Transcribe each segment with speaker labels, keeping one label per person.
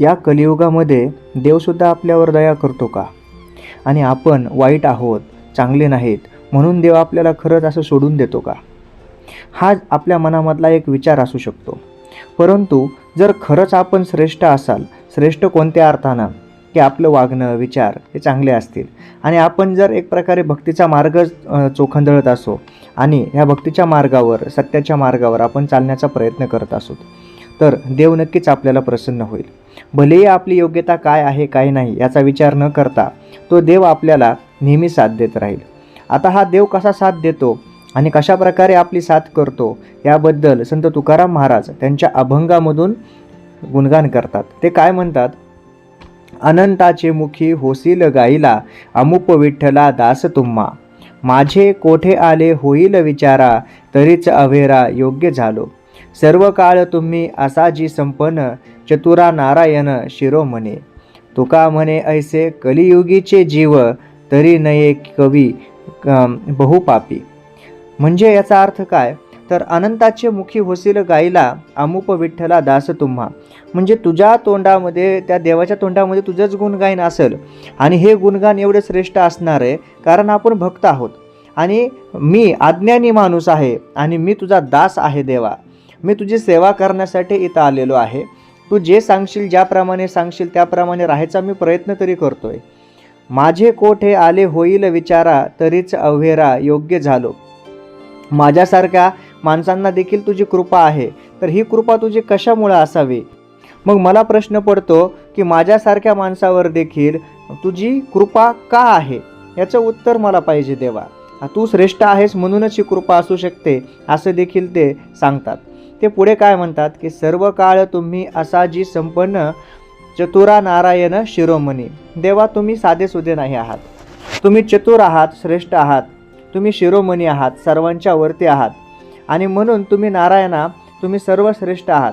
Speaker 1: या कलियुगामध्ये देवसुद्धा आपल्यावर दया करतो का? आणि आपण वाईट आहोत चांगले नाहीत म्हणून देव आपल्याला खरंच असं सोडून देतो का? हा आपल्या मनामधला एक विचार असू शकतो. परंतु जर खरंच आपण श्रेष्ठ असाल श्रेष्ठ कोणत्या अर्थानं? की आपलं वागणं विचार हे चांगले असतील. आणि आपण जर एक प्रकारे भक्तीचा मार्ग चोखंदळत असो आणि ह्या भक्तीच्या मार्गावर सत्याच्या मार्गावर आपण चालण्याचा प्रयत्न करत असो तर देव नक्कीच आपल्याला प्रसन्न होईल. भलेही आपली योग्यता काय आहे काय नाही याचा विचार न करता तो देव आपल्याला नेहमी साथ देत राहील. आता हा देव कसा साथ देतो आणि कशा प्रकारे आपली साथ करतो याबद्दल संत तुकाराम महाराज त्यांच्या अभंगामधून गुणगान करतात. ते काय म्हणतात? अनंताचे मुखी होसील गाईला अमुप विठ्ठला दास तुम्हा. माझे कोठे आले होईल विचारा तरीच अवेरा योग्य झालो. सर्व काळ तुम्ही असाजी संपन्न चतुरा नारायण शिरोमणे तुका म्हणे ऐसे कलियुगीचे जीव तरी नये कवी बहुपापी. म्हणजे याचा अर्थ काय? तर अनंताचे मुखी होसील गाईला अमुप विठ्ठला दास तुम्हा. म्हणजे तुझ्या तोंडामध्ये त्या देवाच्या तोंडामध्ये तुझंच गुणगायन असेल. आणि हे गुणगान एवढे श्रेष्ठ असणार आहे कारण आपण भक्त आहोत. आणि मी अज्ञानी माणूस आहे आणि मी तुझा दास आहे देवा. मी तुझी सेवा करण्यासाठी इथं आलेलो आहे. तू जे सांगशील ज्याप्रमाणे सांगशील त्याप्रमाणे राहायचा मी प्रयत्न तरी करतोय. माझे कोठे आले होईल विचारा तरीच अव्हेरा योग्य झालो. माझ्यासारख्या माणसांना देखील तुझी कृपा आहे तर ही कृपा तुझी कशामुळं असावी? मग मला प्रश्न पडतो की माझ्यासारख्या माणसावर देखील तुझी कृपा का आहे? याचं उत्तर मला पाहिजे देवा. तू श्रेष्ठ आहेस म्हणूनच ही कृपा असू शकते असं देखील ते सांगतात. ते पुढे काय म्हणतात? की सर्व काळ तुम्ही असा जी संपन्न चतुरा नारायण शिरोमणी देवा तुम्ही साधेसुधे नाही आहात. तुम्ही चतुर आहात श्रेष्ठ आहात तुम्ही शिरोमणी आहात सर्वांच्या वरती आहात. आणि म्हणून तुम्ही नारायणा तुम्ही सर्वश्रेष्ठ आहात.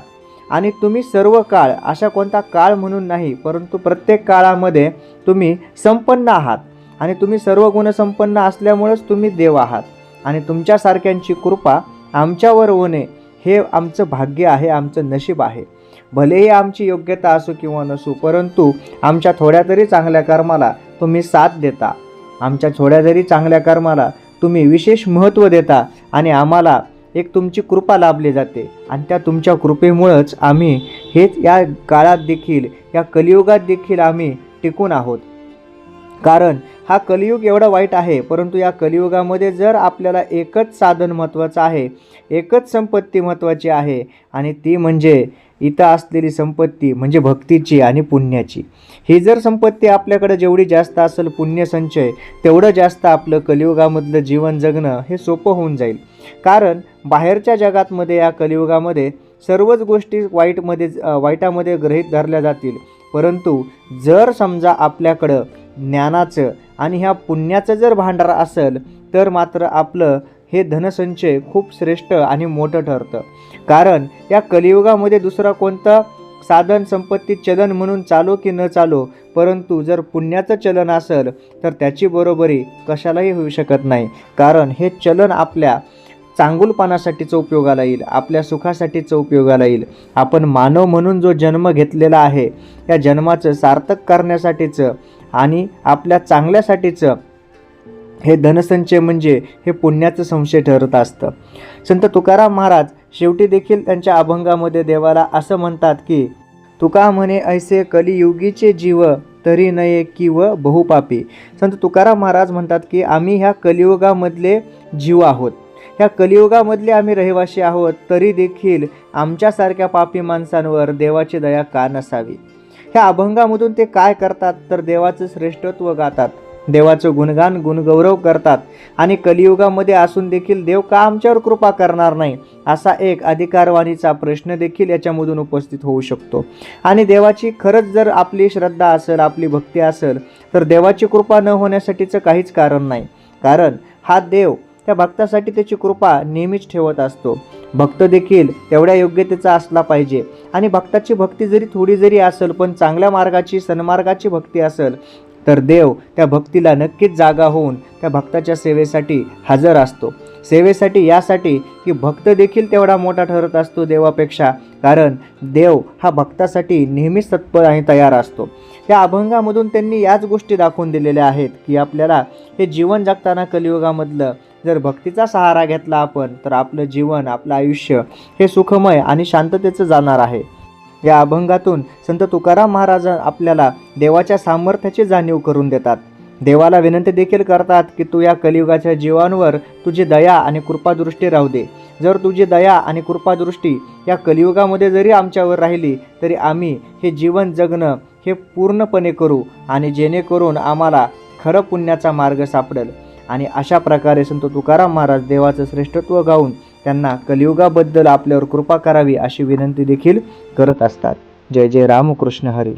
Speaker 1: आणि तुम्ही सर्व काळ अशा कोणता काळ म्हणून नाही परंतु प्रत्येक काळामध्ये तुम्ही संपन्न आहात. आणि तुम्ही सर्व गुणसंपन्न असल्यामुळेच तुम्ही देव आहात. आणि तुमच्यासारख्यांची कृपा आमच्यावर होणे हे आमचं भाग्य आहे आमचं नशीब आहे. भलेही आमची योग्यता असो किंवा नसो परंतु आमच्या थोड्या तरी चांगल्या कर्माला तुम्ही साथ देता. आमच्या थोड्या जरी चांगल्या कर्माला तुम्ही विशेष महत्त्व देता आणि आम्हाला एक तुमची कृपा लाभली जाते. आणि त्या तुमच्या कृपेमुळंच आम्ही हेच या काळात देखील या कलियुगात देखील आम्ही टिकून आहोत. कारण हा कलियुग एवढा वाईट आहे परंतु या कलियुगामध्ये जर आपल्याला एकच साधन महत्त्वाचं आहे एकच संपत्ती महत्त्वाची आहे आणि ती म्हणजे इथं असलेली संपत्ती म्हणजे भक्तीची आणि पुण्याची. ही जर संपत्ती आपल्याकडे जेवढी जास्त असेल पुण्यसंचय तेवढं जास्त आपलं कलियुगामधलं जीवन जगणं हे सोपं होऊन जाईल. कारण बाहेरच्या जगातमध्ये या कलियुगामध्ये सर्वच गोष्टी वाईटमध्ये वाईटामध्ये गृहीत धरल्या जातील. परंतु जर समजा आपल्याकडं ज्ञानाचं आणि ह्या पुण्याचं जर भांडार असेल तर मात्र आपलं हे धनसंचय खूप श्रेष्ठ आणि मोठं ठरतं. कारण या कलियुगामध्ये दुसरा कोणतं साधन संपत्ती चलन म्हणून चालो की न चालो परंतु जर पुण्याचं चलन असेल तर त्याची बरोबरी कशालाही होऊ शकत नाही. कारण हे चलन आपल्या चांगुलपणासाठीचं उपयोगाला येईल आपल्या सुखासाठीचं उपयोगाला येईल. आपण मानव म्हणून जो जन्म घेतलेला आहे या जन्माचं सार्थक करण्यासाठीचं आणि आपल्या चांगल्यासाठीचं हे धनसंचय म्हणजे हे पुण्याचं संशय ठरत असतं. संत तुकाराम महाराज शेवटी देखील त्यांच्या अभंगामध्ये देवाला असं म्हणतात की तुका म्हणे ऐसे कलियुगीचे जीव तरी नये किव बहुपापी. संत तुकाराम महाराज म्हणतात की आम्ही ह्या कलियुगामधले जीव आहोत. ह्या कलियुगामधले आम्ही रहिवासी आहोत तरी देखील आमच्यासारख्या पापी माणसांवर देवाची दया का नसावी? ह्या अभंगामधून ते काय करतात तर देवाचं श्रेष्ठत्व गातात. देवाचं गुणगान गुणगौरव करतात. आणि कलियुगामध्ये असून देखील देव का आमच्यावर कृपा करणार नाही? असा एक अधिकारवाणीचा प्रश्न देखील याच्यामधून उपस्थित होऊ शकतो. आणि देवाची खरंच जर आपली श्रद्धा असेल आपली भक्ती असेल तर देवाची कृपा न होण्यासाठीचं काहीच कारण नाही. कारण हा देव त्या भक्तासाठी त्याची कृपा नेहमीच ठेवत असतो. भक्त देखील तेवढ्या योग्यतेचा असला पाहिजे. आणि भक्ताची भक्ती जरी थोडी जरी असेल पण चांगल्या मार्गाची सन्मार्गाची भक्ती असेल तर देव त्या भक्तीला नक्कीच जागा होऊन त्या भक्ताच्या सेवेसाठी हजर असतो. सेवेसाठी यासाठी की भक्त देखील तेवढा मोठा ठरत असतो देवापेक्षा कारण देव हा भक्तासाठी नेहमीच तत्पर आणि तयार असतो. त्या अभंगामधून त्यांनी याच गोष्टी दाखवून दिलेल्या आहेत की आपल्याला हे जीवन जगताना कलियुगामधलं जर भक्तीचा सहारा घेतला आपण तर आपलं जीवन आपलं आयुष्य हे सुखमय आणि शांततेचं जाणार आहे. या अभंगातून संत तुकाराम महाराज आपल्याला देवाच्या सामर्थ्याची जाणीव करून देतात. देवाला विनंती देखील करतात की तू या कलियुगाच्या जीवांवर तुझी दया आणि कृपादृष्टी राहू दे. जर तुझी दया आणि कृपादृष्टी या कलियुगामध्ये जरी आमच्यावर राहिली तरी आम्ही हे जीवन जगणं हे पूर्णपणे करू आणि जेणेकरून आम्हाला खरं पुण्याचा मार्ग सापडेल. आणि अशा प्रकारे संत तुकाराम महाराज देवाचं श्रेष्ठत्व गाऊन त्यांना कलियुगाबद्दल आपल्यावर कृपा करावी अशी विनंती देखील करत असतात. जय जय रामकृष्ण हरी.